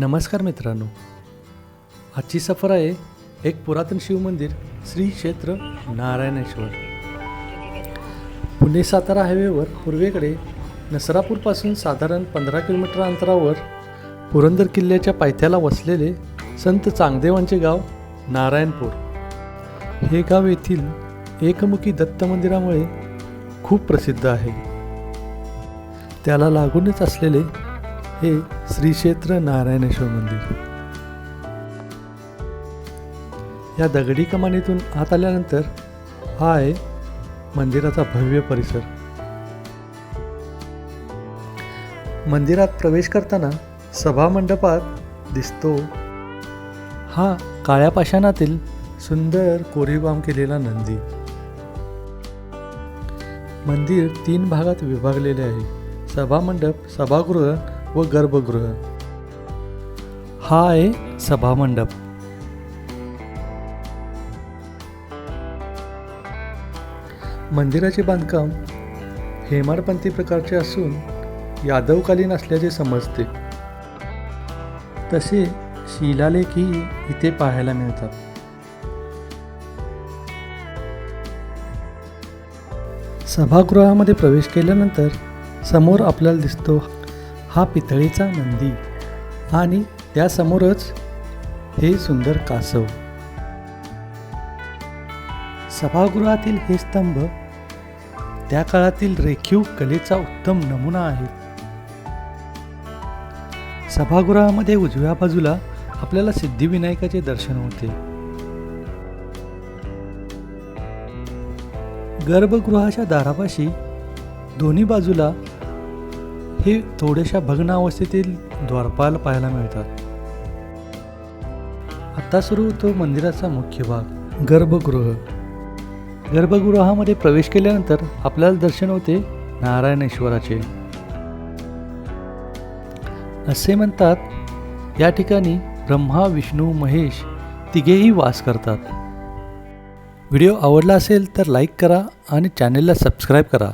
नमस्कार मित्रांनो. आजची सफर आहे एक पुरातन शिवमंदिर श्री क्षेत्र नारायणेश्वर. पुणे सातारा हायवेवर पूर्वेकडे नसरापूरपासून साधारण पंधरा किलोमीटर अंतरावर पुरंदर किल्ल्याच्या पायथ्याला वसलेले संत चांगदेवांचे गाव नारायणपूर. हे गाव येथील एकमुखी दत्त मंदिरामुळे खूप प्रसिद्ध आहे. त्याला लागूनच असलेले हे श्री क्षेत्र नारायणेश्वर मंदिर. या दगडी कमानीतून आत आल्यानंतर हा आहे मंदिराचा भव्य परिसर. मंदिरात प्रवेश करताना सभामंडपात दिसतो हा काळ्या पाषाणातील सुंदर कोरीवकाम केलेला नंदी. मंदिर तीन भागात विभागलेले आहे. सभामंडप सभागृह व गर्भगृह. हा आहे सभामंडप. मंदिराचे बांधकाम हेमाडपंथी प्रकारचे असून यादवकालीन असल्याचे समजते. तसे शिलालेखही इथे पाहायला मिळतात. सभागृहामध्ये प्रवेश केल्यानंतर समोर आपल्याला दिसतो हा पितळीचा नंदी. आणि त्यासमोरच हे सुंदर कासव. सभागृहातील हे स्तंभ त्या काळातील रेखीव कलेचा उत्तम नमुना आहे. सभागृहामध्ये उजव्या बाजूला आपल्याला सिद्धिविनायकाचे दर्शन होते. गर्भगृहाच्या दारापाशी दोन्ही बाजूला हे थोड्याशा भग्न अवस्थेतील द्वारपाल पाहायला मिळतात. आता सुरू होतो मंदिराचा मुख्य भाग गर्भगृह. गर्भगृहामध्ये प्रवेश केल्यानंतर आपल्याला दर्शन होते नारायणेश्वराचे. असे म्हणतात या ठिकाणी ब्रह्मा विष्णू महेश तिघेही वास करतात. व्हिडिओ आवडला असेल तर लाईक करा आणि चॅनेलला सबस्क्राईब करा.